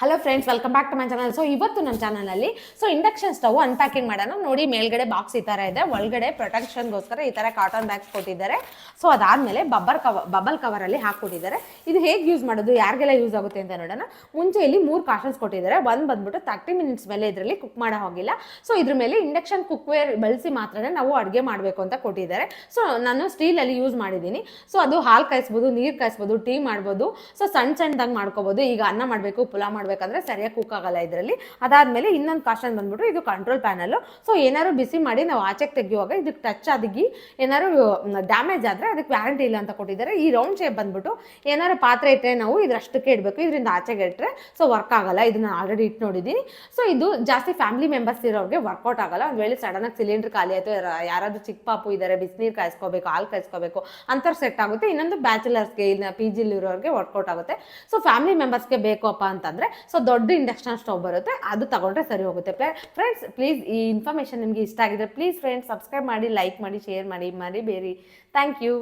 Hello friends welcome back to my channel so ಇವತ್ತು ನನ್ನ ಚಾನಲಲ್ಲಿ ಸೊ ಇಂಡಕ್ಷನ್ ಸ್ಟವ್ ಅನ್ಪ್ಯಾಕಿಂಗ್ ಮಾಡೋಣ. ನೋಡಿ, ಮೇಲ್ಗಡೆ ಬಾಕ್ಸ್ ಈ ಥರ ಇದೆ. ಒಳಗಡೆ ಪ್ರೊಟೆಕ್ಷನ್ಗೋಸ್ಕರ ಈ ತರ ಕಾಟನ್ ಬ್ಯಾಗ್ಸ್ ಕೊಟ್ಟಿದ್ದಾರೆ. ಸೊ ಅದಾದ್ಮೇಲೆ ಬಬ್ಬರ್ ಕವ ಬಬಲ್ ಕವರಲ್ಲಿ ಹಾಕೊಟ್ಟಿದ್ದಾರೆ ಇದು ಹೇಗೆ ಯೂಸ್ ಮಾಡೋದು, ಯಾರಿಗೆಲ್ಲ ಯೂಸ್ ಆಗುತ್ತೆ ಅಂತ ನೋಡೋಣ. ಮುಂಚೆ ಇಲ್ಲಿ ಮೂರು ಕಾಷನ್ಸ್ ಕೊಟ್ಟಿದ್ದಾರೆ. ಒಂದು ಬಂದ್ಬಿಟ್ಟು ತರ್ಟಿ ಮಿನಿಟ್ಸ್ ಮೇಲೆ ಇದರಲ್ಲಿ ಕುಕ್ ಮಾಡೋ ಹೋಗಿಲ್ಲ. ಸೊ ಇದ್ರ ಮೇಲೆ ಇಂಡಕ್ಷನ್ ಕುಕ್ವೇರ್ ಬಳಸಿ ಮಾತ್ರನೇ ನಾವು ಅಡುಗೆ ಮಾಡಬೇಕು ಅಂತ ಕೊಟ್ಟಿದ್ದಾರೆ. ಸೊ ನಾನು ಸ್ಟೀಲಲ್ಲಿ ಯೂಸ್ ಮಾಡಿದ್ದೀನಿ. ಸೊ ಅದು ಹಾಲು ಕಾಯಿಸ್ಬೋದು, ನೀರು ಕಾಯಿಸ್ಬೋದು, ಟೀ ಮಾಡ್ಬೋದು. ಸೊ ಸಣ್ಣ ಸಣ್ಣದಾಗಿ ಮಾಡ್ಕೋಬೋದು. ಈಗ ಅನ್ನ ಮಾಡಬೇಕು, ಪುಲಾವ್ ಮಾಡಬೇಕಂದ್ರೆ ಸರಿಯಾಗಿ ಕುಕ್ ಆಗಲ್ಲ ಇದರಲ್ಲಿ. ಅದಾದಮೇಲೆ ಇನ್ನೊಂದು ಕಾಶನ್ ಬಂದ್ಬಿಟ್ಟು ಇದು ಕಂಟ್ರೋಲ್ ಪ್ಯಾನಲ್ಲು ಸೊ ಏನಾದ್ರು ಬಿಸಿ ಮಾಡಿ ನಾವು ಆಚೆಗೆ ತೆಗಿಯುವಾಗ ಇದಕ್ಕೆ ಟಚ್ ಆಗಿ ಏನಾದ್ರು ಡ್ಯಾಮೇಜ್ ಆದರೆ ಅದಕ್ಕೆ ವ್ಯಾರಂಟಿ ಇಲ್ಲ ಅಂತ ಕೊಟ್ಟಿದ್ದಾರೆ. ಈ ರೌಂಡ್ ಶೇಪ್ ಬಂದ್ಬಿಟ್ಟು ಏನಾದ್ರು ಪಾತ್ರೆ ಇಟ್ಟರೆ ನಾವು ಇದ್ರಷ್ಟಕ್ಕೆ ಇಡಬೇಕು. ಇದರಿಂದ ಆಚೆಗೆ ಇಟ್ಟರೆ ಸೊ ವರ್ಕ್ ಆಗಲ್ಲ. ಇದನ್ನ ಆಲ್ರೆಡಿ ಇಟ್ಟು ನೋಡಿದ್ದೀನಿ. ಸೊ ಇದು ಜಾಸ್ತಿ ಫ್ಯಾಮಿಲಿ ಮೆಂಬರ್ಸ್ ಇರೋರಿಗೆ ವರ್ಕೌಟ್ ಆಗಲ್ಲ. ಒಂದು ವೇಳೆ ಸಡನ್ನಾಗಿ ಸಿಲಿಂಡರ್ ಖಾಲಿ ಆಯಿತು ಯಾರಾದರೂ ಚಿಕ್ಕ ಪಾಪು ಇದ್ದಾರೆ ಬಿಸಿನೀರು ಕಾಯಿಸ್ಕೋಬೇಕು, ಹಾಲು ಕಾಯಿಸ್ಕೋಬೇಕು, ಅಂಥವ್ರು ಸೆಟ್ ಆಗುತ್ತೆ. ಇನ್ನೊಂದು ಬ್ಯಾಚುಲರ್ಸ್ಗೆ ಇಲ್ಲ ಪಿ ಜಿಲಿರೋರಿಗೆ ವರ್ಕೌಟ್ ಆಗುತ್ತೆ. ಸೊ ಫ್ಯಾಮಿಲಿ ಮೆಂಬರ್ಸ್ಗೆ ಬೇಕಪ್ಪ ಅಂತಂದರೆ ಸೊ ದೊಡ್ಡ ಇಂಡಕ್ಷನ್ ಸ್ಟವ್ ಬರುತ್ತೆ. ಅದು ತಗೊಂಡ್ರೆ ಸರಿ ಹೋಗುತ್ತೆ. ಫ್ರೆಂಡ್ಸ್ ಪ್ಲೀಸ್ ಈ ಇನ್ಫಾರ್ಮೇಷನ್ ನಿಮಗೆ ಇಷ್ಟ ಆಗಿದ್ರೆ ಪ್ಲೀಸ್ ಫ್ರೆಂಡ್ಸ್ ಸಬ್ಸ್ಕ್ರೈಬ್ ಮಾಡಿ ಲೈಕ್ ಮಾಡಿ ಶೇರ್ ಮಾಡಿ ಮಾಡಿ ಬೇರೆ ಥ್ಯಾಂಕ್ ಯು